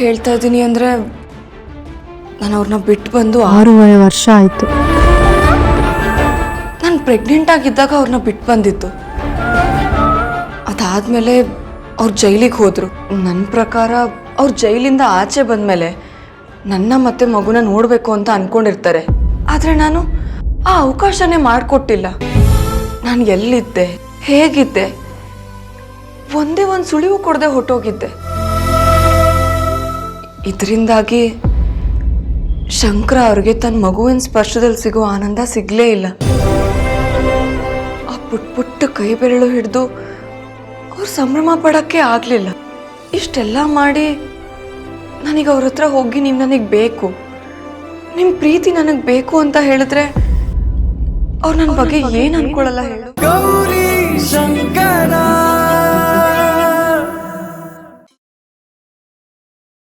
ಯಾಕೆ ಹೇಳ್ತಾ ಇದ್ದೀನಿ ಅಂದರೆ ನಾನು ಅವ್ರನ್ನ ಬಿಟ್ಟು ಬಂದು ಆರೂವರೆ ವರ್ಷ ಆಯಿತು. ನಾನು ಪ್ರೆಗ್ನೆಂಟ್ ಆಗಿದ್ದಾಗ ಅವ್ರನ್ನ ಬಿಟ್ಟು ಬಂದಿತ್ತು ಅದಾದಮೇಲೆ ಅವ್ರು ಜೈಲಿಗೆ ಹೋದರು. ನನ್ನ ಪ್ರಕಾರ ಅವ್ರು ಜೈಲಿಂದ ಆಚೆ ಬಂದಮೇಲೆ ನನ್ನ ಮತ್ತೆ ಮಗುನ ನೋಡಬೇಕು ಅಂತ ಅಂದ್ಕೊಂಡಿರ್ತಾರೆ ಆದರೆ ನಾನು ಆ ಅವಕಾಶನೇ ಮಾಡಿಕೊಟ್ಟಿಲ್ಲ. ನಾನು ಎಲ್ಲಿದ್ದೆ? ಹೇಗಿದ್ದೆ? ಒಂದೇ ಒಂದು ಸುಳಿವು ಕೊಡದೆ ಹೊಟ್ಟೋಗಿದ್ದೆ ಇದರಿಂದಾಗಿ ಶಂಕರ ಅವ್ರಿಗೆ ತನ್ನ ಮಗುವಿನ ಸ್ಪರ್ಶದಲ್ಲಿ ಸಿಗೋ ಆನಂದ ಸಿಗಲೇ ಇಲ್ಲ. ಆ ಪುಟ್ ಪುಟ್ಟ ಕೈ ಬೆರಳು ಹಿಡಿದು ಅವ್ರು ಸಂಭ್ರಮ ಪಡೋಕ್ಕೆ ಆಗಲಿಲ್ಲ. ಇಷ್ಟೆಲ್ಲ ಮಾಡಿ ನನಗೆ ಅವ್ರ ಹತ್ರ ಹೋಗಿ ನೀವು ನನಗೆ ಬೇಕು ನಿಮ್ಮ ಪ್ರೀತಿ ನನಗೆ ಬೇಕು ಅಂತ ಹೇಳಿದ್ರೆ ಅವ್ರು ನನ್ನ ಬಗ್ಗೆ ಏನು ಅನ್ಕೊಳ್ಳಲ್ಲ ಹೇಳು. ಗೌರಿ ಶಂಕರ